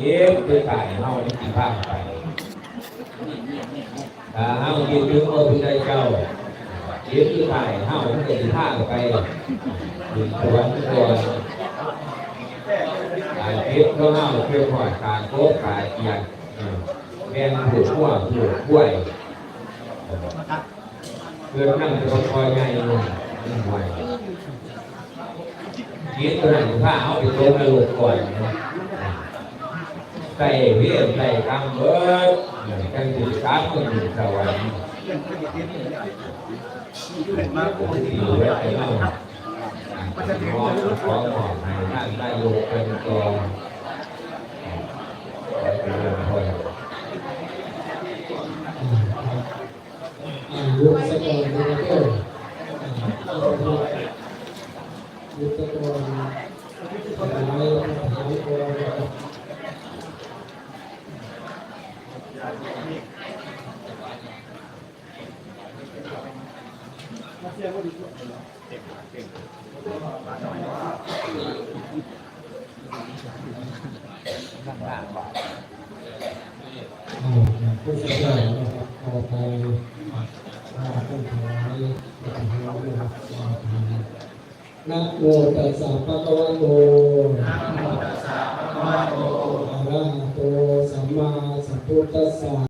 เอ๊ะคือตายเฮานี่กี่ภาคไปถ้าเฮาคิดถึงพระพุทธเจ้าเอ๊ะคือตายเฮามันก็สิพาไปถึงสวรรค์ตัวอาเก็บเขาเฮาเกี่ยวหอดการโกกการเกียรติเออแม่นผูกขั้วผูกกล้วยเพื่อนั่งจะคอยใหญ่ลงนั่งไว้คิดตัวนั้นผ้าเอาไปโต๊ะให้ลูกก่อนนะ ใส่เวียนใส่กำเบิดกันติดการคนอยู่สวรรค์ที่อยู่ไว้ให้เราขอขอขอให้ท่านได้โยกเป็นกองเป็นเรื่องคนอ่ายุบสะกอนดูเด้อยุบสะกอนหายหายตัวอ่าผู้เสียหายนะครับขอไปอ่าต้นถวายต้นถวายนะครับอ่านะโมตัสสะภะคะวะโตนะโมตัสสะภะคะวะโตอะระหะโตสัมมาสัมพุทธัสสะ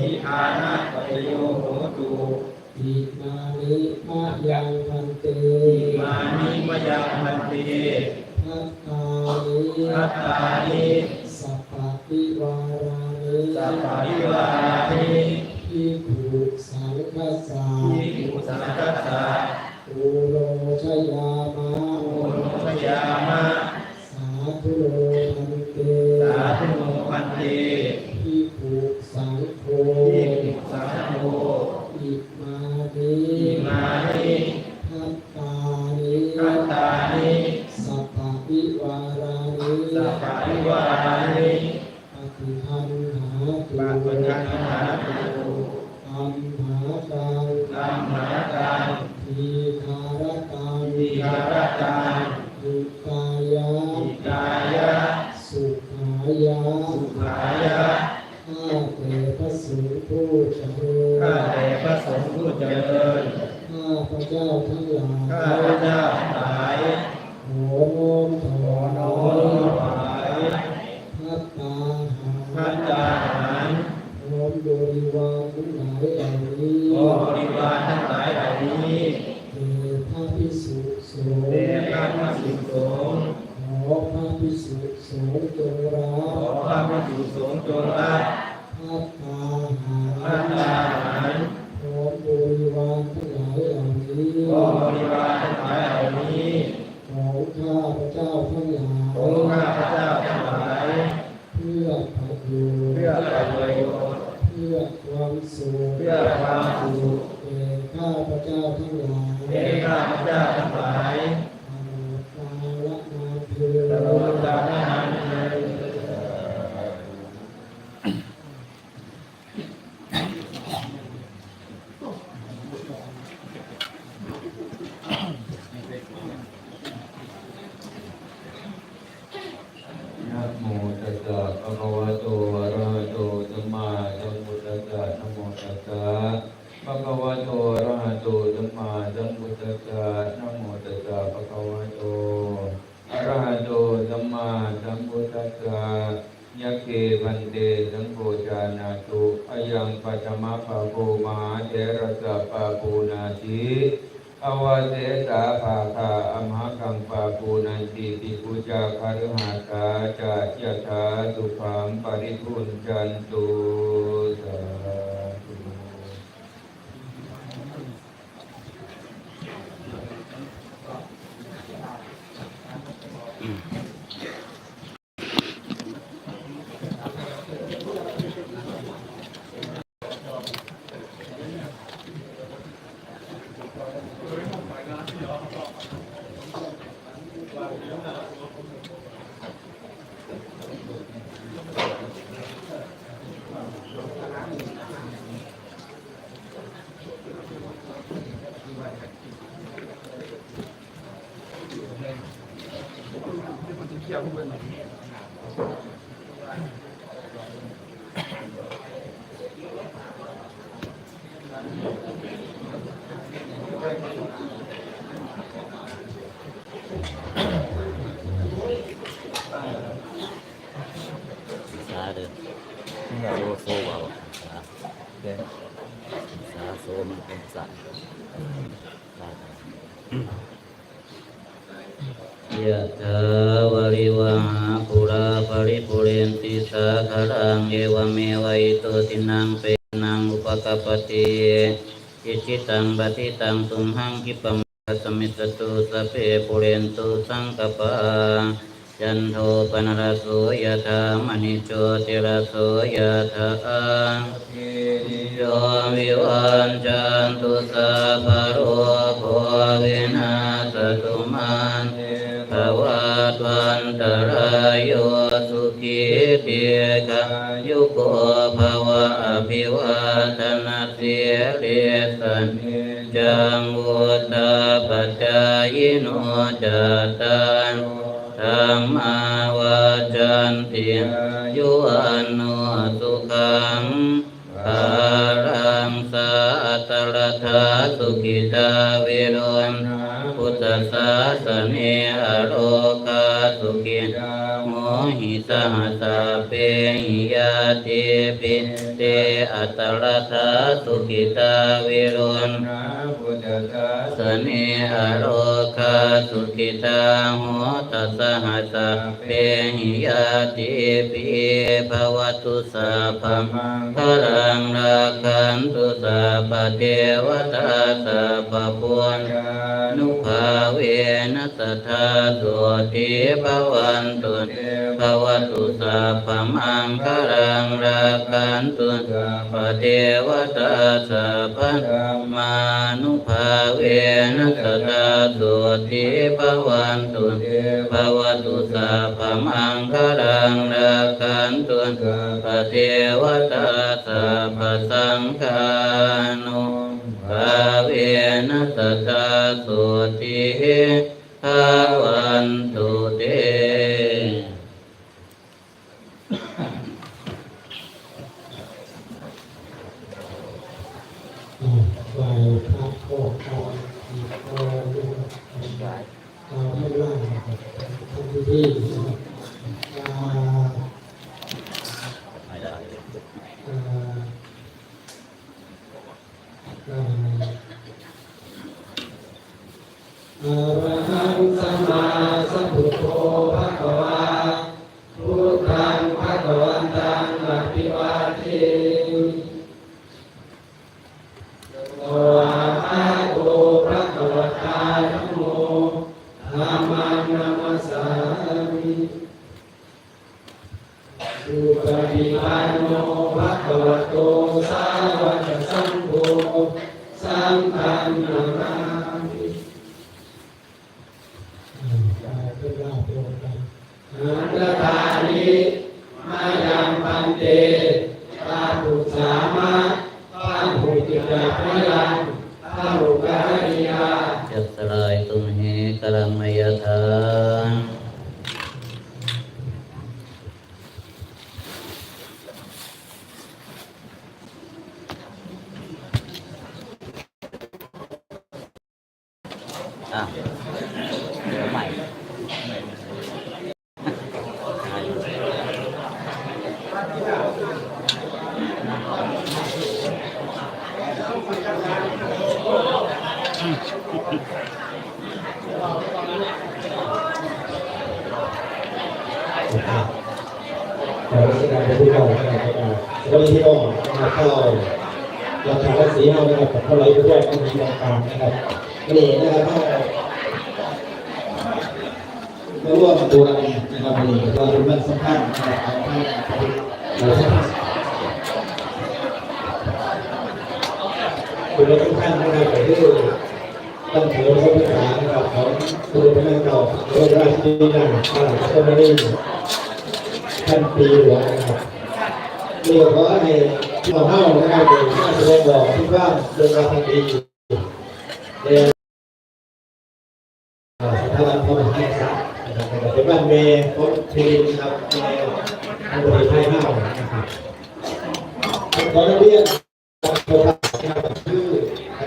อิมานิมะยังพันเตมานิมยังมันติพัตตานิอัตตานิสัพพะวิวารานิสัพพะวิวานิพิภูสังฆสาทิกุสังกัสสะอุโรชยามะโอโนชยามะสาธุโล สงฆ์ขอพระพิสุสงฆ์จงรักขอพระภิกษุสงฆ์จงรัก นาทิอวเสสาภาคาอมหกังปาปูนันติปิปุจาคารุหาตาจะยะถาสุขังปริพุนจันตุสาธุ สาเด้อโซโซเบาสาสาโซมันเป็นสัตว์ ตังปฏิตังตุมหังกิปมสมิสตุสเพปุเรนตุสังกปาจันโทปนรสโสยธามณิโชติรสโสยธาโยวิวันจันตุสัพพะโรโควินาสตุมันภวัตวันตรายโยสุขีเตียกายุโกภว ภิวาทนาเสียเรสันจังวุตาปัจจายโนจตานธรรมาวาจันติยุวันโนสุขังภารังสาตระทาสุขิ หิสหัสเปหิยาติปิเตอัตระทาสุขิตาวิโรม สเนอโรคาสุขิตาหัวตัสหัสเปหิยาติปิภวตุสัพพมังคลังราคันตุสัพเทวตาสัพพพุทธานุภาเวนัสธาสุติภวันตุภวตุสัพพมังคลังราคันตุสัพพเทวตาสัพพมานุภาเวนัสตาสุติภวันตุภวตุสัพพมังคลังนาคันตุนปเทวตาสัพสังฆานุภาเวนัสตาสุติภวันตุเต ไหวพระโคกรอีกโคดูเอาให้ล่างนะครับ ทำพิธีนะครับอ่า ไม่ได้ อ่าอ่าอะระหังสัมมาสัมพุทโธภะคะวาพุทธังภะคะวันตังอภิวาเท โออะระโตพระกวตาธัมโมธัมมังนัมสสามิสุปฏิปันโน ภะคะวะโตสาวกสังโฆสังฆังนามามิอ่าได้เวลาโปรดกันนันตตานิมายังปันเตตาตุสามะ พระผู้ติดาพยังพระโลกาหิยา ยัสลายตุมเหกลังมยธา อะเดี๋ยวใหม่ขอรัชการผู้กองนะครับสวัสดีพี่น้องมาเข้าราคาภาษีเฮานะครับกับเท่าไหรผู้ด้วยต้องมีต่างๆนะครับ วันนี้นะครับเข้ามาร่วมตัวกันนะครับวันนี้เราเป็นวันสำคัญนะครับของท่านเราสำคัญคุณทุกท่านนะครับไปที่ต้องถือพระพุทธศาสนาของคุณพระเก่าพระราชนีนั่งพระราชนีท่านปีหลวงนะครับเรียกว่าให้เราเข้านะครับโดยที่แสดงบอกที่ว่าเรื่องราวทางดี ยนสถาบันพระมหากษัตริย์นะครับเป็นบ้านเมย์ของทีมครับเมย์อันบริไทยห้าวนะครับขอเรียนตัวท่านนะครับชื่อ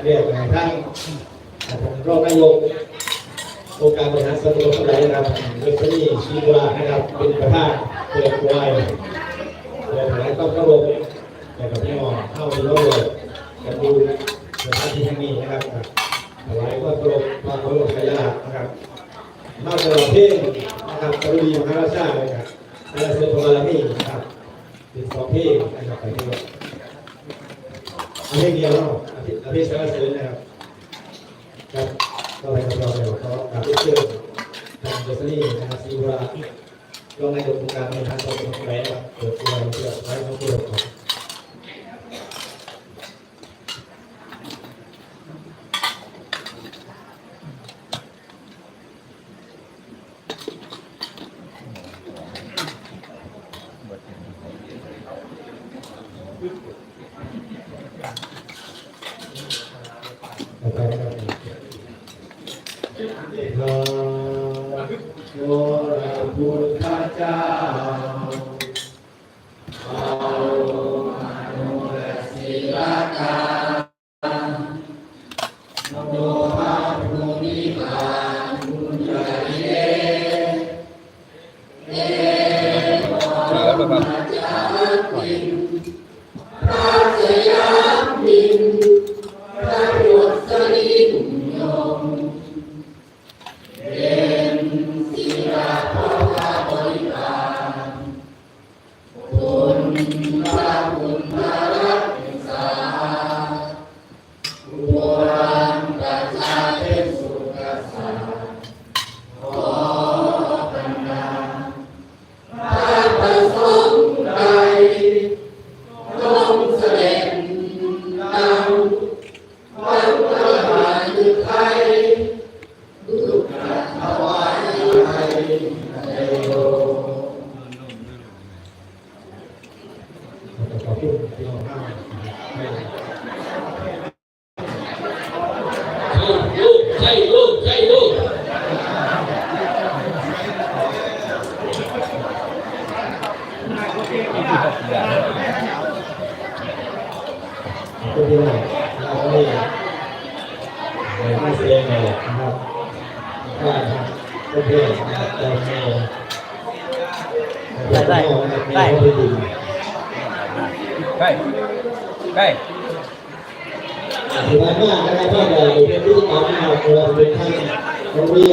เรียกท่านรองนายกองค์การบริหารส่วนตำบลขนายนะครับเวสนี่ชีวานะครับเป็นประธานเปิดวายเปิดหลายต้องเข้ารบแต่กับพี่น้อเข้าไปร่วมกันดูสถานที่แห่งนี้นะครับถวายความเคารพความเคารพขยะนะครับ นอกจากเพลงนะครับกรุณีมหาราชาเลยครับและเสด็จพระบามีนะครับเป็นสองเพลงนะครับไปด้วยเพลงเดียวเนาะเพลงสรรเสริญนะครับครับก็ไปกับเราเดี๋ยเขากราบเรียนเชิญทางเดซนี่นะครับซีวรารองนายกองค์การบริหารส่วนตำบลแหวนเปิดตัวเพื่อไว้เขาเปิดครับ ได้ได้ไม่ได้ดีใกล้ใกล้ถือว่ามากนะครับที่เราเป็นที่ตามเราเราเป็นท่านโรง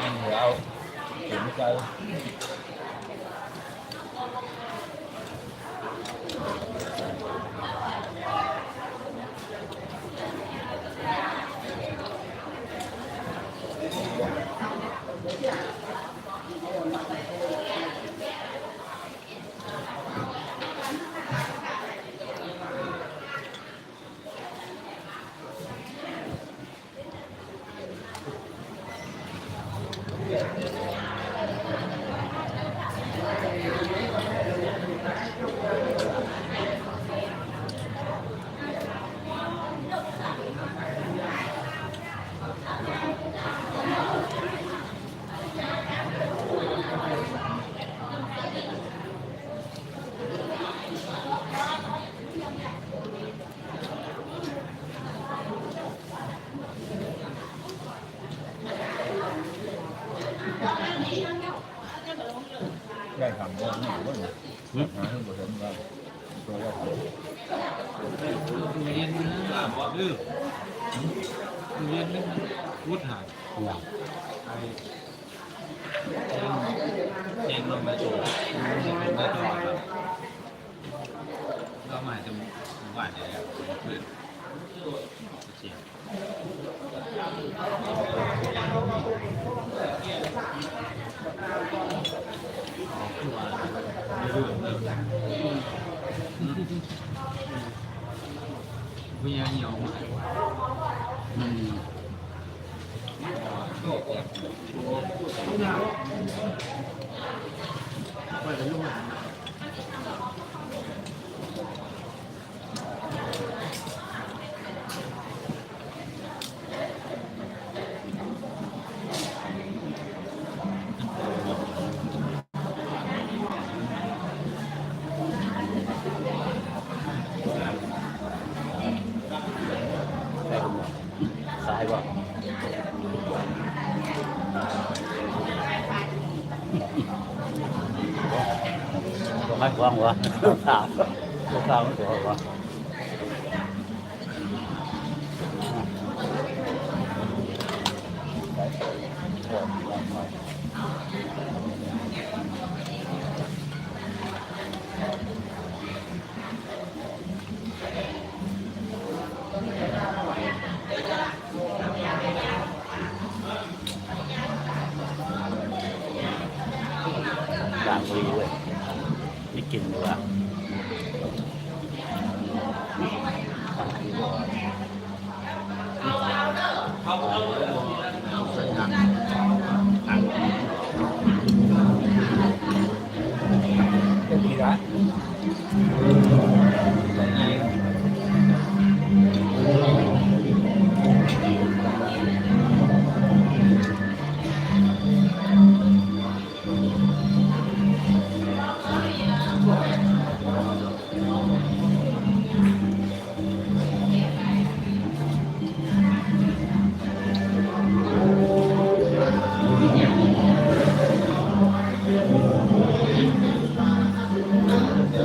ăn đâu? Kiểm cơ เรียนนี่วุฒิหายอย่างไอ้เองลงมาจูบลงมาจอดครับก็มาจะหมู่บ้านเนี่ยเพื่อนเสียงพยายามยอม มซ้ายบ่ ต้อ เ